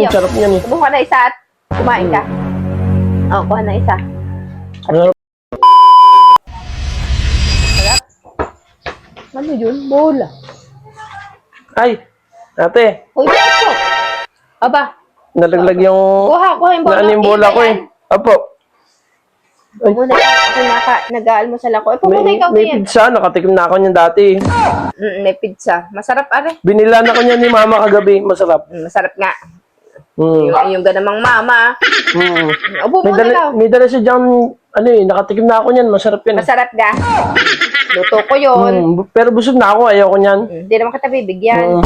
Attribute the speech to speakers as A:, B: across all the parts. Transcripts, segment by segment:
A: Ang sarap niyan eh.
B: Kumuha na isa at kumain ka. Oh, kuha na isa.
A: Ano?
B: Ano yun? Bola.
A: Ay, ate,
B: Uy, bakit Aba,
A: nalaglag yung...
B: kuha, kuha yung bola.
A: Naan yung bola ko eh. Apo,
B: Ay, muna, ako naka, nag-aalmusal ako. Eh, pumunta ikaw
A: may
B: yan.
A: pizza, nakatikim na ako niyan dati.
B: Mm, may pizza. Masarap, are.
A: Binila na ko niyan ni mama kagabi, masarap.
B: Mm, masarap nga.
A: Hmm.
B: Yung, yung ganamang mama.
A: Hmm.
B: Upo
A: May
B: muna
A: dala, may dala siya dyan, ano eh, nakatikim na ako niyan, masarap yan.
B: Masarap ga. Luto ko yun.
A: Bu- pero busog na ako, ayaw ko niyan.
B: Hindi naman kita bibigyan.
A: Hmm.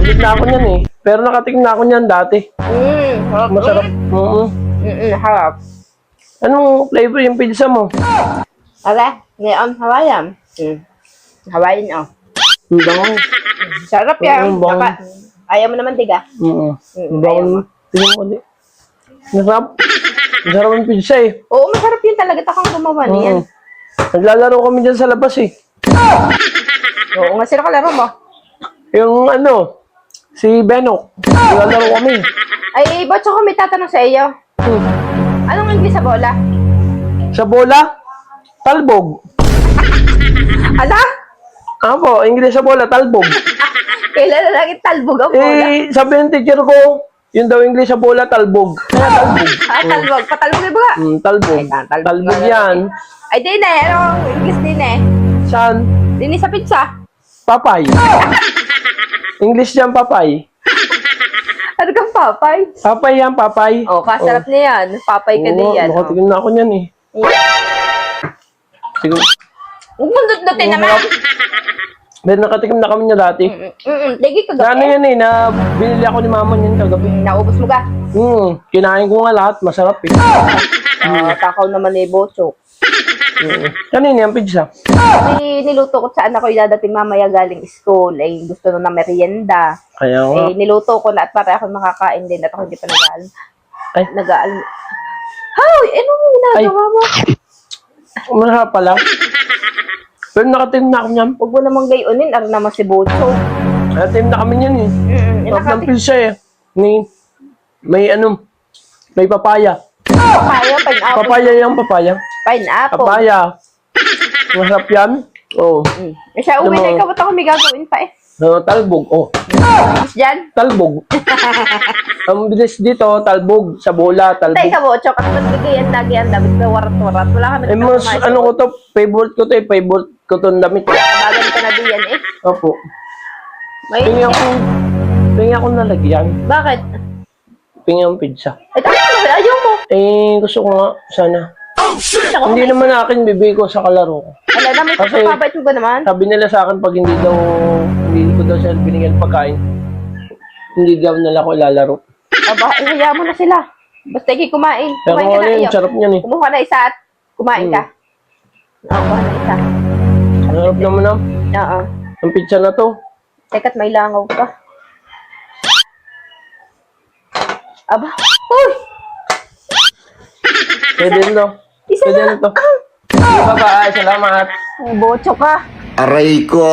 A: Busog na ako niyan eh. Pero nakatikim na ako niyan dati.
B: Mm.
A: Masarap. Mm
B: Mm, mm, harap.
A: Anong flavor yung pizza mo?
B: Ala, ngayon, Hawaiian. Mm. Hawaiian, oh.
A: Ang bango.
B: Sarap yan.
A: Mm,
B: Naka, ayaw mo naman, diga.
A: Mm.
B: Mm, ayaw mo.
A: Tingnan mo ulit. Masarap. Masarap ang pizza eh.
B: Oo, masarap yun talaga. Takang gumawa niyan.
A: Mm. Naglalaro kami dyan sa labas eh.
B: Oo nga, sino kalaro mo?
A: Yung ano, si Benok. Naglalaro kami.
B: Ay, ba't ako may tatanong sa iyo?
A: Hmm.
B: Anong English sa bola?
A: Sa bola, talbog.
B: Ala?
A: Apo, English sa bola, talbog.
B: Kailan na lagi talbog ang bola?
A: Eh, sabi ng teacher ko, yun daw English sa bola, talbog. Kaya talbog.
B: Ah, talbog. Patalbog yung baga.
A: Mm, talbog.
B: Ay, talbog
A: Talbog
B: na
A: yan.
B: Ay, di na. Anong English din eh?
A: Saan?
B: Din sa pizza.
A: Papay. English yan, papay.
B: Ano kang papay?
A: Papay yan, papay.
B: Oh, kasarap na yan. Papay ka din
A: Oo,
B: yan. Oh.
A: Na ako niyan eh. Siguro.
B: Huwag mong dut-dutin naman.
A: May nakatikim na kami niya dati.
B: Mm-mm. Lagi ka
A: Na ano yan eh, na binili ako ni mama niyan kagabi.
B: Naubos mo ka.
A: Hmm, kinain ko nga lahat, masarap eh.
B: Ah, takaw naman ni Bochok.
A: Mm. Kanina yung pizza.
B: Ay, niluto ko sa anak ko yung dadating mamaya galing school. Ay, gusto na ng merienda.
A: Kaya nga.
B: Eh, niluto ko na at para ako makakain din at ako hindi pa nag-aal.
A: Ay.
B: Nag-aal. Hoy, anong ginagawa mo?
A: Masarap pala. Pero nakatim na kami niyan.
B: Huwag mo namang gayonin, ano naman si Bochok.
A: Nakatim na kami niyan eh.
B: Mm-mm.
A: Sarap ng
B: Nakati-
A: pizza eh. May, may ano, may papaya.
B: papaya, pineapple.
A: Papaya yung papaya.
B: Pineapple.
A: Papaya. Masarap yan. Oh.
B: Mm. Eh, siya uwi na
A: Ano?
B: ikaw, ba't ako may gagawin pa eh?
A: No, talbog. Oh.
B: Tapos dyan,
A: Talbog. Ang bilis dito, talbog. Sa bola, talbog.
B: sa Bochok at nagbigayan lagi ang damit na warat-warat. Wala kami
A: Eh, mas, ano ko to, favorite ko to eh, favorite ko to ang damit.
B: Kabagan ka na diyan eh.
A: Opo.
B: May,
A: Tingnan ko, tingnan ko nalagyan.
B: bakit?
A: Tingnan yung pizza.
B: Eh, kaya ano, ayaw mo.
A: Eh, gusto ko nga, sana.
B: Ako,
A: Hindi naman akin, bibigay ko sa kalaro ko.
B: Wala naman,
A: Kasi-
B: kapabait mo ba naman?
A: Sabi nila sa akin, pag hindi daw, hindi ko daw siya binigyan pagkain, hindi daw nila ako ilalaro.
B: Aba, ihaya mo na sila. Basta ikay kumain.
A: Pero
B: Kumain ka
A: ano
B: na
A: yun,
B: iyo.
A: sarap niyan eh.
B: Kumuha na isa at kumain ka. Oo, kuha na isa.
A: Sarap naman na.
B: Oo.
A: Ang pizza na to.
B: Teka't may langaw pa. Aba, uy!
A: Pwede rin to.
B: Isa
A: Pwede
B: na.
A: rin to. Sige, bye-bye. Salamat.
B: Bocho ka.
C: Aray ko!